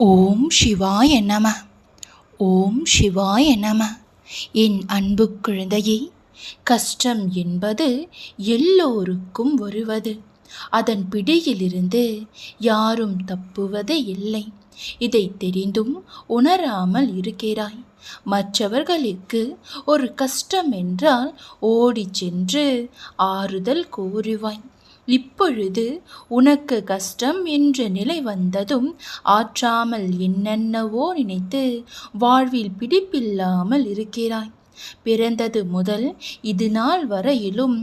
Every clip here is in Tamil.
ஓம் சிவாய நம. ஓம் சிவாய நம. என் அன்பு குழந்தையே கஷ்டம் என்பது எல்லோருக்கும் வருவது. அதன் பிடியிலிருந்து யாரும் தப்புவது இல்லை. இதை தெரிந்தும் உணராமல் இருக்கிறாய். மற்றவர்களுக்கு ஒரு கஷ்டம் என்றால் ஓடிச் சென்று ஆறுதல் கூறுவாய். இப்பொழுது உனக்கு கஷ்டம் என்ற நிலை வந்ததும் ஆற்றாமல் என்னென்னவோ நினைத்து வாழ்வில் பிடிப்பில்லாமல் இருக்கிறாய். பிறந்தது முதல் இது நாள் வரையிலும்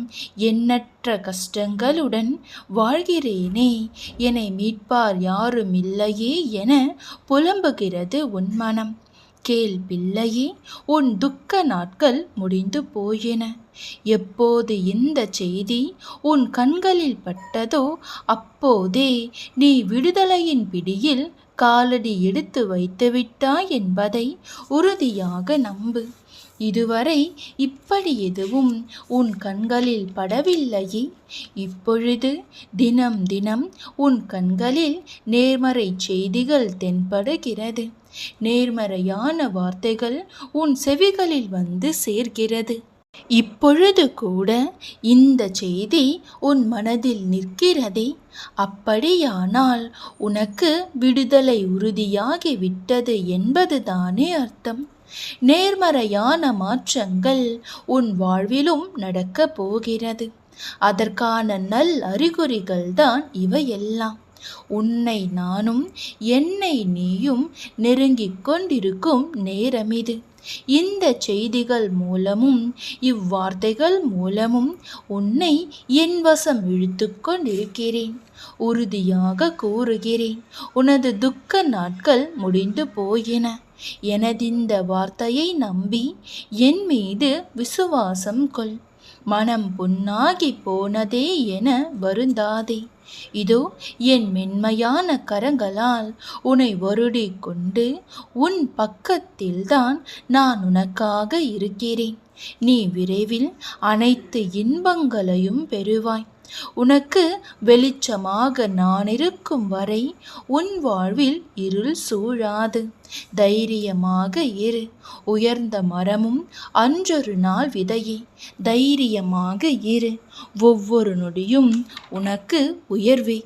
எண்ணற்ற கஷ்டங்களுடன் வாழ்கிறேனே என்னை மீட்பார் யாரும் இல்லையே என புலம்புகிறது உன் மனம். கேள் பிள்ளையே உன் துக்க நாட்கள் முடிந்து போயின. எப்போது இந்த செய்தி உன் கண்களில் பட்டதோ அப்போதே நீ விடுதலையின் பிடியில் காலடி எடுத்து வைத்துவிட்டாய் என்பதை உறுதியாக நம்பு. இதுவரை இப்படி எதுவும் உன் கண்களில் படவில்லையே. இப்பொழுது தினம் தினம் உன் கண்களில் நேர்மறை செய்திகள் தென்படுகிறது. நேர்மறையான வார்த்தைகள் உன் செவிகளில் வந்து சேர்கிறது. இப்பொழுது கூட இந்த செய்தி உன் மனதில் நிற்கிறதே. அப்படியானால் உனக்கு விடுதலை உறுதியாகி விட்டது என்பதுதானே அர்த்தம். நேர்மறையான மாற்றங்கள் உன் வாழ்விலும் நடக்கப் போகிறது. அதற்கான நல் அறிகுறிகள் தான் இவையெல்லாம். உன்னை நானும் என்னை நீயும் நெருங்கிக் கொண்டிருக்கும் நேரம் இது இந்த செய்திகள் மூலமும் இவ்வார்த்தைகள் மூலமும் உன்னை என் வசம் இழுத்து கொண்டிருக்கிறேன். உறுதியாக கூறுகிறேன் உனது துக்க நாட்கள் முடிந்து போயின. எனதிந்த வார்த்தையை நம்பி என் மீது விசுவாசம் கொள். மனம் புண்ணாகி போனதே என வருந்தாதே. இதோ என் மென்மையான கரங்களால் உன்னை வருடி கொண்டு உன் பக்கத்தில்தான் நான் உனக்காக இருக்கிறேன். நீ விரைவில் அனைத்து இன்பங்களையும் பெறுவாய். உனக்கு வெளிச்சமாக நான் இருக்கும் வரை உன் வாழ்வில் இருள் சூழாது. தைரியமாக இரு. உயர்ந்த மரமும் அன்றொரு நாள் விதையே. தைரியமாக இரு. ஒவ்வொரு நொடியும் உனக்கு உயர்வே.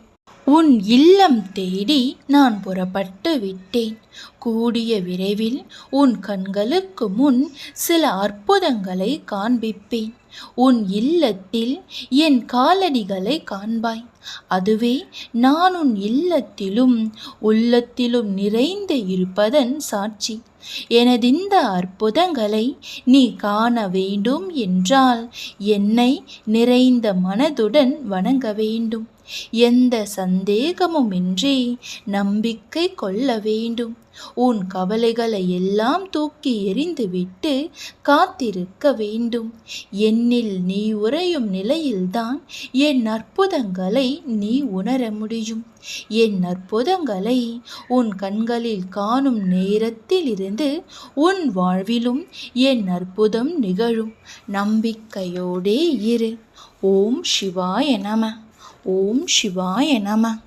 உன் இல்லம் தேடி நான் புறப்பட்டு விட்டேன். கூடிய விரைவில் உன் கண்களுக்கு முன் சில அற்புதங்களை காண்பிப்பேன். உன் இல்லத்தில் என் காலடிகளை காண்பாய். அதுவே நான் உன் இல்லத்திலும் உள்ளத்திலும் நிறைந்து இருப்பதன் சாட்சி. எனதிந்த அற்புதங்களை நீ காண வேண்டும் என்றால் என்னை நிறைந்த மனதுடன் வணங்க வேண்டும். எந்த சந்தேகமுமின்றி நம்பிக்கை கொள்ள வேண்டும். உன் கவலைகளை எல்லாம் தூக்கி எறிந்துவிட்டு காத்திருக்க வேண்டும். என்னில் நீ உறையும் நிலையில்தான் என் அற்புதங்களை நீ உணர முடியும். என் அற்புதங்களை உன் கண்களில் காணும் நேரத்திலிருந்து உன் வாழ்விலும் என் அற்புதம் நிகழும். நம்பிக்கையோடே இரு. ஓம் சிவாய நம. ஓம் சிவாய நம.